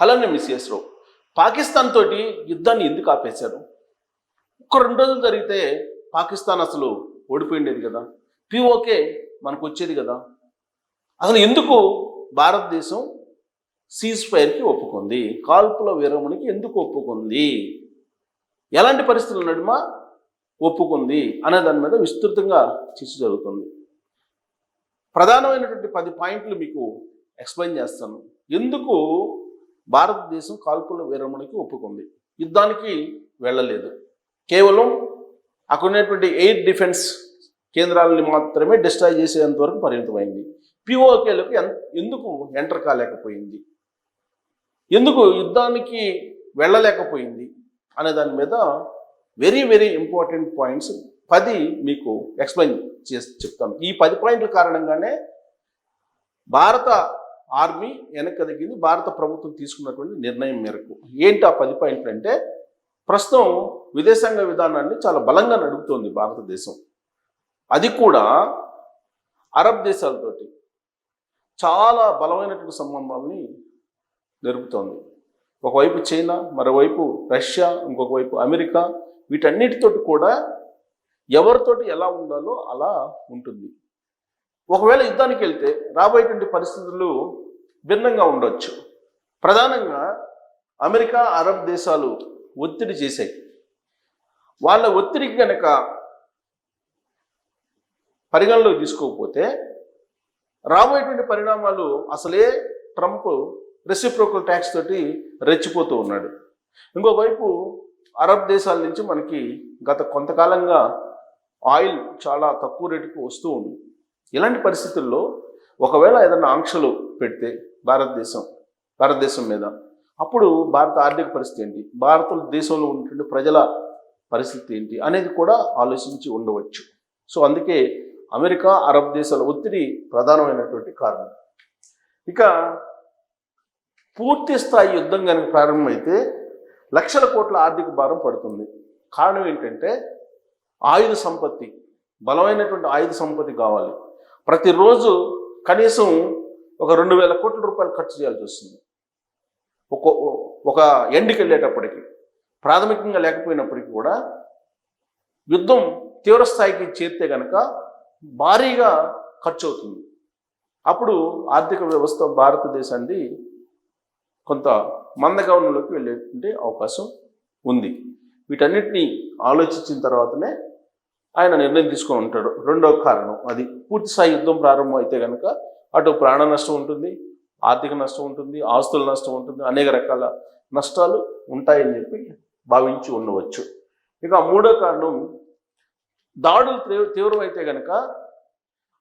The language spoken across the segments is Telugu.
అలానే మిస్ చేసారు పాకిస్తాన్ తోటి యుద్ధాన్ని ఎందుకు ఆపేశారు? ఒక రెండు రోజులు జరిగితే పాకిస్తాన్ అసలు ఓడిపోయిండేది కదా. పిఓకే మనకు వచ్చేది కదా. అసలు ఎందుకు భారతదేశం సీజ్ ఫైర్కి ఒప్పుకుంది? కాల్పుల విరమణకి ఎందుకు ఒప్పుకుంది? ఎలాంటి పరిస్థితుల నడుమ ఒప్పుకుంది అనే దాని మీద విస్తృతంగా చర్చ జరుగుతుంది. ప్రధానమైనటువంటి పది పాయింట్లు మీకు ఎక్స్ప్లెయిన్ చేస్తాను. ఎందుకు భారతదేశం కాల్పుల విరమణకి ఒప్పుకుంది. యుద్ధానికి వెళ్ళలేదు. కేవలం అక్కడ ఉన్నటువంటి ఎయిర్ డిఫెన్స్ కేంద్రాలని మాత్రమే డిస్ట్రాయ్ చేసేంత వరకు పరిమితమైంది. పిఓకేలకు ఎందుకు ఎంటర్ కాలేకపోయింది? ఎందుకు యుద్ధానికి వెళ్ళలేకపోయింది? అనే దాని మీద వెరీ వెరీ ఇంపార్టెంట్ పాయింట్స్ పది మీకు ఎక్స్ప్లెయిన్ చేసి చెప్తాను. ఈ పది పాయింట్ల కారణంగానే భారత ఆర్మీ వెనకదిగింది భారత ప్రభుత్వం తీసుకున్నటువంటి నిర్ణయం మేరకు. ఏంటి ఆ పది పాయింట్లు అంటే ప్రస్తుతం విదేశాంగ విధానాన్ని చాలా బలంగా నడుపుతోంది భారతదేశం. అది కూడా అరబ్ దేశాలతోటి చాలా బలమైనటువంటి సంబంధాలని జరుపుతోంది. ఒకవైపు చైనా మరోవైపు రష్యా ఇంకొక వైపు అమెరికా వీటన్నిటితోటి కూడా ఎవరితోటి ఎలా ఉండాలో అలా ఉంటుంది. ఒకవేళ యుద్ధానికి వెళ్తే రాబోయేటువంటి పరిస్థితులు భిన్నంగా ఉండొచ్చు. ప్రధానంగా అమెరికా అరబ్ దేశాలు ఒత్తిడి చేశాయి. వాళ్ళ ఒత్తిడికి కనుక పరిగణలోకి తీసుకోకపోతే రాబోయేటువంటి పరిణామాలు అసలే ట్రంప్ రెసిప్రోకల్ ట్యాక్స్ తోటి రెచ్చిపోతూ ఉన్నాడు. ఇంకోవైపు అరబ్ దేశాల నుంచి మనకి గత కొంతకాలంగా ఆయిల్ చాలా తక్కువ రేటుకు వస్తూ ఉంది. ఇలాంటి పరిస్థితుల్లో ఒకవేళ ఏదైనా ఆంక్షలు పెడితే భారతదేశం భారతదేశం మీద. అప్పుడు భారత ఆర్థిక పరిస్థితి ఏంటి? భారతదేశంలో ఉన్నటువంటి ప్రజల పరిస్థితి ఏంటి అనేది కూడా ఆలోచించి ఉండవచ్చు. సో అందుకే అమెరికా అరబ్ దేశాల ఒత్తిడి ప్రధానమైనటువంటి కారణం. ఇక పూర్తి స్థాయి యుద్ధం కనుక ప్రారంభమైతే లక్షల కోట్ల ఆర్థిక భారం పడుతుంది. కారణం ఏంటంటే ఆయుధ సంపత్తి బలమైనటువంటి ఆయుధ సంపత్తి కావాలి. ప్రతిరోజు కనీసం ఒక రెండు వేల కోట్ల రూపాయలు ఖర్చు చేయాల్సి వస్తుంది. ఒక ఒక ఎండ్కి వెళ్ళేటప్పటికి ప్రాథమికంగా లేకపోయినప్పటికీ కూడా యుద్ధం తీవ్రస్థాయికి చేరితే కనుక భారీగా ఖర్చు అవుతుంది. అప్పుడు ఆర్థిక వ్యవస్థ భారతదేశాన్ని కొంత మందగవనంలోకి వెళ్ళేటువంటి అవకాశం ఉంది. వీటన్నిటిని ఆలోచించిన తర్వాతనే ఆయన నిర్ణయం తీసుకొని ఉంటాడు. రెండవ కారణం అది. పూర్తి స్థాయి యుద్ధం ప్రారంభం అయితే కనుక అటు ప్రాణ నష్టం ఉంటుంది ఆర్థిక నష్టం ఉంటుంది ఆస్తుల నష్టం ఉంటుంది అనేక రకాల నష్టాలు ఉంటాయని చెప్పి భావించి ఉండవచ్చు. ఇక మూడో కారణం దాడులు తీవ్ర తీవ్రమైతే కనుక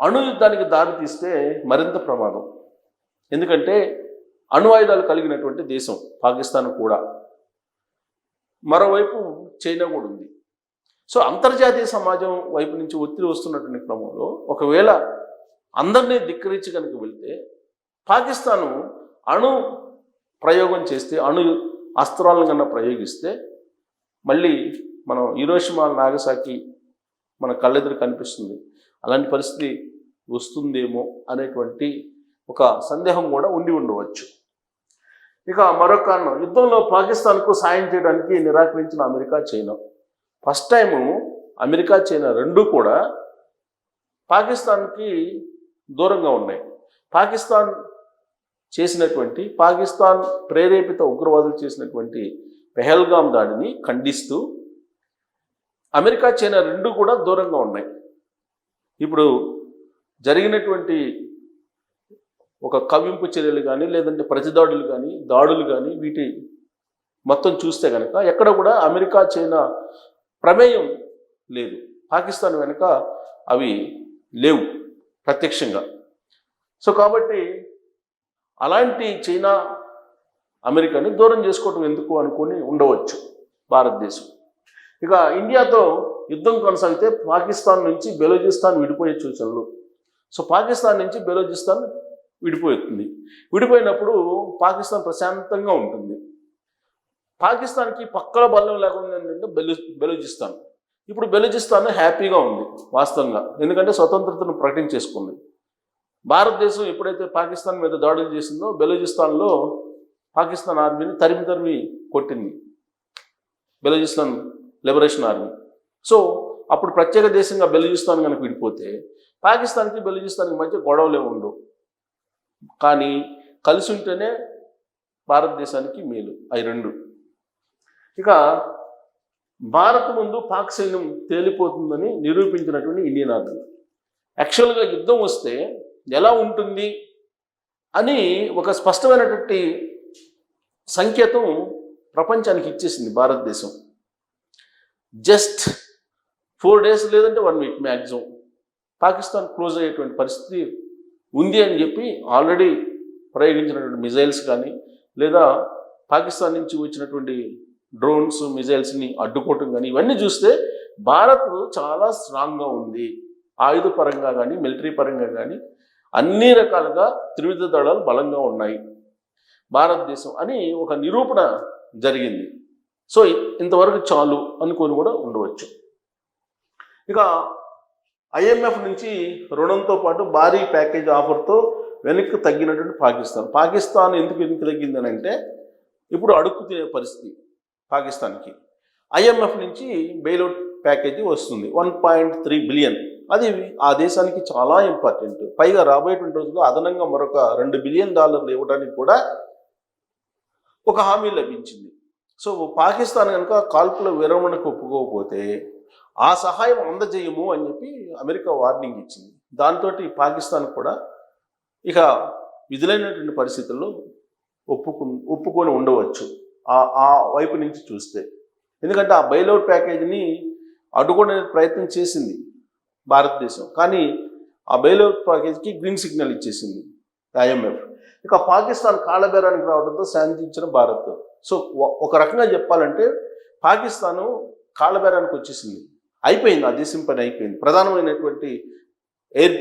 అణు యుద్ధానికి దారి తీస్తే మరింత ప్రమాదం. ఎందుకంటే అణు ఆయుధాలు కలిగినటువంటి దేశం పాకిస్తాన్ కూడా. మరోవైపు చైనా కూడా ఉంది. సో అంతర్జాతీయ సమాజం వైపు నుంచి ఒత్తిడి వస్తున్నటువంటి క్రమంలో ఒకవేళ అందరినీ ధిక్కరించి కనుక వెళ్తే పాకిస్తాను అణు ప్రయోగం చేస్తే అణు అస్త్రాలను కన్నా ప్రయోగిస్తే మళ్ళీ మనం ఈరోషిమా నాగసాకి మన కళ్ళెదురు కనిపిస్తుంది. అలాంటి పరిస్థితి వస్తుందేమో అనేటువంటి ఒక సందేహం కూడా ఉండి ఉండవచ్చు. ఇక మరొక కారణం యుద్ధంలో పాకిస్తాన్కు సాయం చేయడానికి నిరాకరించిన America China. First time America China రెండూ కూడా పాకిస్తాన్కి దూరంగా ఉన్నాయి. పాకిస్తాన్ చేసినటువంటి పాకిస్తాన్ ప్రేరేపిత ఉగ్రవాదులు చేసినటువంటి పెహల్గామ్ దాడిని ఖండిస్తూ అమెరికా చైనా రెండు కూడా దూరంగా ఉన్నాయి. ఇప్పుడు జరిగినటువంటి ఒక కవింపు చర్యలు కానీ లేదంటే ప్రతిదాడులు కానీ దాడులు కానీ వీటి మొత్తం చూస్తే కనుక ఎక్కడ కూడా అమెరికా చైనా ప్రమేయం లేదు. పాకిస్తాన్ వెనుక అవి లేవు. ప్రత్యక్షంగా. సో కాబట్టి అలాంటి చైనా అమెరికాని దూరం చేసుకోవటం ఎందుకు అనుకొని ఉండవచ్చు భారతదేశం. ఇక ఇండియాతో యుద్ధం కొనసాగితే పాకిస్తాన్ నుంచి బెలోచిస్తాన్ విడిపోయే సూచనలు. సో పాకిస్తాన్ నుంచి బెలోచిస్తాన్ విడిపోతుంది. విడిపోయినప్పుడు పాకిస్తాన్ ప్రశాంతంగా ఉంటుంది. పాకిస్తాన్కి పక్కల బలం లేకుండా ఏంటంటే బెలు బెలోజిస్తాన్ ఇప్పుడు బెలూచిస్తాన్ హ్యాపీగా ఉంది వాస్తవంగా. ఎందుకంటే స్వతంత్రతను ప్రకటించేసుకుంది. భారతదేశం ఎప్పుడైతే పాకిస్తాన్ మీద దాడులు చేసిందో బెలూచిస్తాన్లో పాకిస్తాన్ ఆర్మీని తరిమి తరిమి కొట్టింది. Balochistan liberation army. సో అప్పుడు ప్రత్యేక దేశంగా బెలూచిస్తాన్ కనుక విడిపోతే పాకిస్తాన్కి బెలూచిస్తాన్కి మధ్య గొడవలే ఉండవు కానీ కలిసి ఉంటేనే భారతదేశానికి మేలు అవి రెండు. ఇక భారత్ ముందు పాక్ సైన్యం తేలిపోతుందని నిరూపించినటువంటి ఇండియన్ ఆర్మీ. యాక్చువల్గా యుద్ధం వస్తే ఎలా ఉంటుంది అని ఒక స్పష్టమైనటువంటి సంకేతం ప్రపంచానికి ఇచ్చేసింది భారతదేశం. జస్ట్ ఫోర్ డేస్ లేదంటే one week maximum Pakistan close అయ్యేటువంటి పరిస్థితి ఉంది అని చెప్పి ఆల్రెడీ ప్రయోగించినటువంటి మిజైల్స్ కానీ లేదా పాకిస్తాన్ నుంచి వచ్చినటువంటి డ్రోన్స్ మిజైల్స్ని అడ్డుకోవటం కానీ ఇవన్నీ చూస్తే భారత్ చాలా స్ట్రాంగ్గా ఉంది. ఆయుధ పరంగా కానీ మిలిటరీ పరంగా కానీ అన్ని రకాలుగా త్రివిధ దళాలు బలంగా ఉన్నాయి. భారతదేశం అని ఒక నిరూపణ జరిగింది. సో ఇంతవరకు చాలు అనుకొని కూడా ఉండవచ్చు. ఇక ఐఎంఎఫ్ నుంచి రుణంతో పాటు భారీ ప్యాకేజ్ ఆఫర్తో వెనక్కి తగ్గినటువంటి పాకిస్తాన్. పాకిస్తాన్ ఎందుకు వెనక్కి తగ్గిందని అంటే ఇప్పుడు అడుక్కు తినే పరిస్థితి. పాకిస్తాన్కి. ఐఎంఎఫ్ నుంచి బెయిలౌట్ ప్యాకేజీ వస్తుంది. One point three billion. అది ఆ దేశానికి చాలా ఇంపార్టెంట్. పైగా రాబోయేటువంటి రోజుల్లో అదనంగా మరొక రెండు బిలియన్ డాలర్లు ఇవ్వడానికి కూడా ఒక హామీ లభించింది. సో పాకిస్తాన్ కనుక కాల్పుల విరమణకు ఒప్పుకోకపోతే ఆ సహాయం అందజేయము అని చెప్పి అమెరికా వార్నింగ్ ఇచ్చింది. దాంతో పాకిస్తాన్ కూడా ఇక విధులైనటువంటి పరిస్థితుల్లో ఒప్పుకు ఒప్పుకొని ఉండవచ్చు. ఆ ఆ వైపు నుంచి చూస్తే. ఎందుకంటే ఆ బైలౌట్ ప్యాకేజీని అడ్డుకునే ప్రయత్నం చేసింది భారతదేశం. కానీ ఆ బైలౌట్ ప్యాకేజీకి గ్రీన్ సిగ్నల్ ఇచ్చేసింది ఐఎంఎఫ్ ఇక పాకిస్తాన్ కాళ్ళబేరానికి రావడంతో శాంతించిన భారత్. సో ఒక రకంగా చెప్పాలంటే పాకిస్తాను కాళ్ళబేరానికి వచ్చేసింది. అయిపోయింది ఆ దేశం పని అయిపోయింది. ప్రధానమైనటువంటి ఎయిర్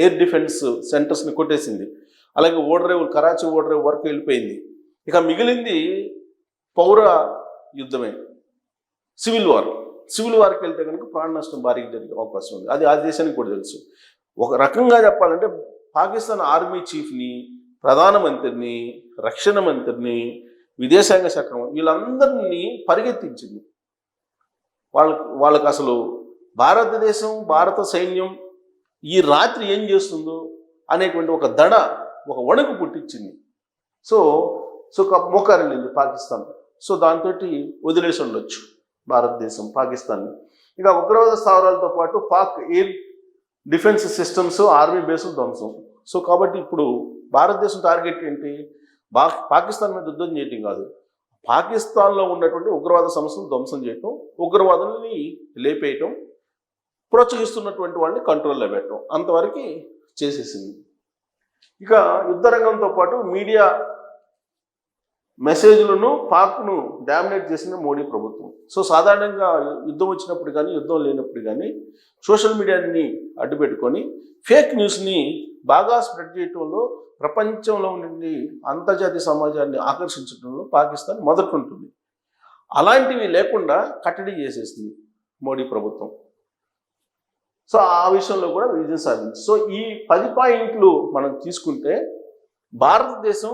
ఎయిర్ డిఫెన్స్ సెంటర్స్ని కొట్టేసింది. అలాగే ఓడరేవులు కరాచీ ఓడరేవు వరకు వెళ్ళిపోయింది. ఇక మిగిలింది పౌర యుద్ధమే. Civil war. సివిల్ వార్కి వెళ్తే కనుక ప్రాణ నష్టం భారీగా జరిగే అవకాశం ఉంది. అది ఆ దేశానికి కూడా తెలుసు. ఒక రకంగా చెప్పాలంటే పాకిస్తాన్ ఆర్మీ చీఫ్ని ప్రధానమంత్రిని రక్షణ మంత్రిని విదేశాంగ శాఖ వీళ్ళందరినీ పరిగెత్తించింది. వాళ్ళకు వాళ్ళకి అసలు భారతదేశం భారత సైన్యం ఈ రాత్రి ఏం చేస్తుందో అనేటువంటి ఒక దడ ఒక వణుకు పుట్టించింది. సో సో ఒక మోకారెళ్ళింది పాకిస్తాన్. సో దాంతో వదిలేసి ఉండొచ్చు భారతదేశం పాకిస్తాన్. ఇక ఉగ్రవాద స్థావరాలతో పాటు Pak air defence systems army బేసులు ధ్వంసం. సో కాబట్టి ఇప్పుడు భారతదేశం టార్గెట్ ఏంటి? బా పాకిస్తాన్ మీద యుద్ధం చేయటం కాదు. పాకిస్తాన్లో ఉన్నటువంటి ఉగ్రవాద సంస్థను ధ్వంసం చేయటం ఉగ్రవాదుల్ని లేపేయటం ప్రోత్సహిస్తున్నటువంటి వాళ్ళని కంట్రోల్లో పెట్టడం అంతవరకు చేసేసింది. ఇక యుద్ధ రంగంతో పాటు మీడియా మెసేజ్లను పాక్ను డామినేట్ చేసిన మోడీ ప్రభుత్వం. సో సాధారణంగా యుద్ధం వచ్చినప్పుడు కానీ యుద్ధం లేనప్పుడు కానీ సోషల్ మీడియాని అడ్డుపెట్టుకొని ఫేక్ న్యూస్ని బాగా స్ప్రెడ్ చేయటంలో ప్రపంచంలో ఉండి అంతర్జాతీయ సమాజాన్ని ఆకర్షించడంలో పాకిస్తాన్ మొదటుంటుంది అలాంటివి లేకుండా కట్టడి చేసేసింది మోడీ ప్రభుత్వం. సో ఆ విషయంలో కూడా విజయం సాధించింది. సో ఈ పది పాయింట్లు మనం తీసుకుంటే భారతదేశం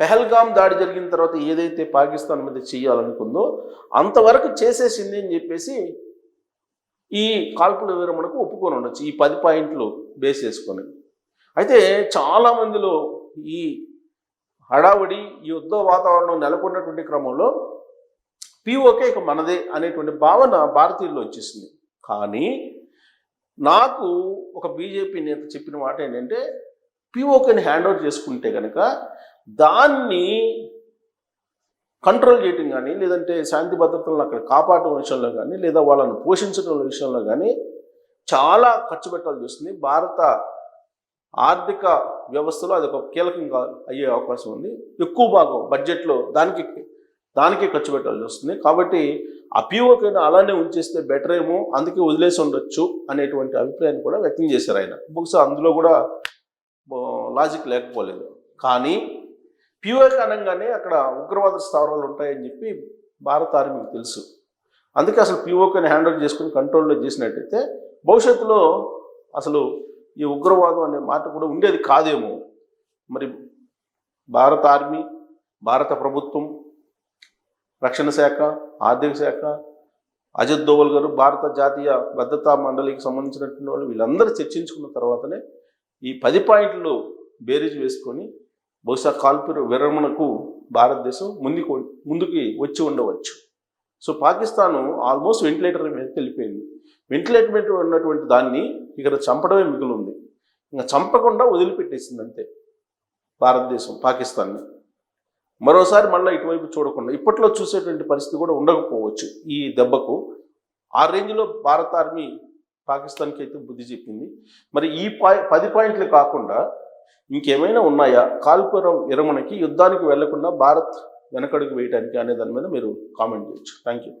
పెహల్గాం దాడి జరిగిన తర్వాత ఏదైతే పాకిస్తాన్ మీద చేయాలనుకుందో అంతవరకు చేసేసింది అని చెప్పేసి ఈ కాల్పుల విరమణకు ఒప్పుకొని ఉండొచ్చు ఈ పది పాయింట్లు బేస్ చేసుకొని. అయితే చాలా మందిలో ఈ హడావుడి ఈ యుద్ధ వాతావరణం నెలకొన్నటువంటి క్రమంలో పిఓకే ఇక మనదే అనేటువంటి భావన భారతీయుల్లో వచ్చేసింది. కానీ నాకు ఒక బీజేపీ నేత చెప్పిన మాట ఏంటంటే పిఓకేని హ్యాండ్ ఓవర్ చేసుకుంటే కనుక దాన్ని కంట్రోల్ చేయటం కానీ లేదంటే శాంతి భద్రతలను అక్కడ కాపాడటం విషయంలో కానీ లేదా వాళ్ళను పోషించడం విషయంలో కానీ చాలా ఖర్చు పెట్టాల్సి వస్తుంది. భారత ఆర్థిక వ్యవస్థలో అది ఒక కీలకంగా అయ్యే అవకాశం ఉంది. ఎక్కువ భాగం బడ్జెట్లో దానికి దానికే ఖర్చు పెట్టాల్సి వస్తుంది. కాబట్టి అపీఓకైనా అలానే ఉంచేస్తే బెటర్ ఏమో అందుకే వదిలేసి ఉండొచ్చు అనేటువంటి అభిప్రాయాన్ని కూడా వ్యక్తం చేశారు ఆయన. బహుశా అందులో కూడా లాజిక్ లేకపోలేదు. కానీ పిఓకే అనగానే అక్కడ ఉగ్రవాద స్థావరాలు ఉంటాయని చెప్పి భారత ఆర్మీకి తెలుసు. అందుకే అసలు పిఓకేని హ్యాండ్ ఓవర్ చేసుకుని కంట్రోల్లో చేసినట్టయితే భవిష్యత్తులో అసలు ఈ ఉగ్రవాదం అనే మాట కూడా ఉండేది కాదేమో. మరి భారత ఆర్మీ భారత ప్రభుత్వం రక్షణ శాఖ ఆర్థిక శాఖ అజిత్ దోవల్ గారు భారత జాతీయ భద్రతా మండలికి సంబంధించినటువంటి వాళ్ళు వీళ్ళందరూ చర్చించుకున్న తర్వాతనే ఈ పది పాయింట్లు బేరీజ్ వేసుకొని బహుశా కాల్పుర విరమణకు భారతదేశం ముందుకు ముందుకి వచ్చి ఉండవచ్చు. సో పాకిస్తాను ఆల్మోస్ట్ వెంటిలేటర్ మీదకి వెళ్ళిపోయింది. వెంటిలేటర్ ఉన్నటువంటి దాన్ని ఇక్కడ చంపడమే మిగులుంది. ఇంకా చంపకుండా వదిలిపెట్టేసింది అంతే భారతదేశం పాకిస్తాన్ని. మరోసారి మళ్ళీ ఇటువైపు చూడకుండా ఇప్పట్లో చూసేటువంటి పరిస్థితి కూడా ఉండకపోవచ్చు ఈ దెబ్బకు. ఆ రేంజ్లో భారత ఆర్మీ పాకిస్తాన్కి అయితే బుద్ధి చెప్పింది. మరి ఈ పా పది పాయింట్లు కాకుండా ఇంకేమైనా ఉన్నాయా? కాల్పురం విరమణకి యుద్ధానికి వెళ్ళకుండా భారత్ వెనకడుగు వేయడానికి అనే దాని మీద మీరు కామెంట్ చేయొచ్చు. Thank you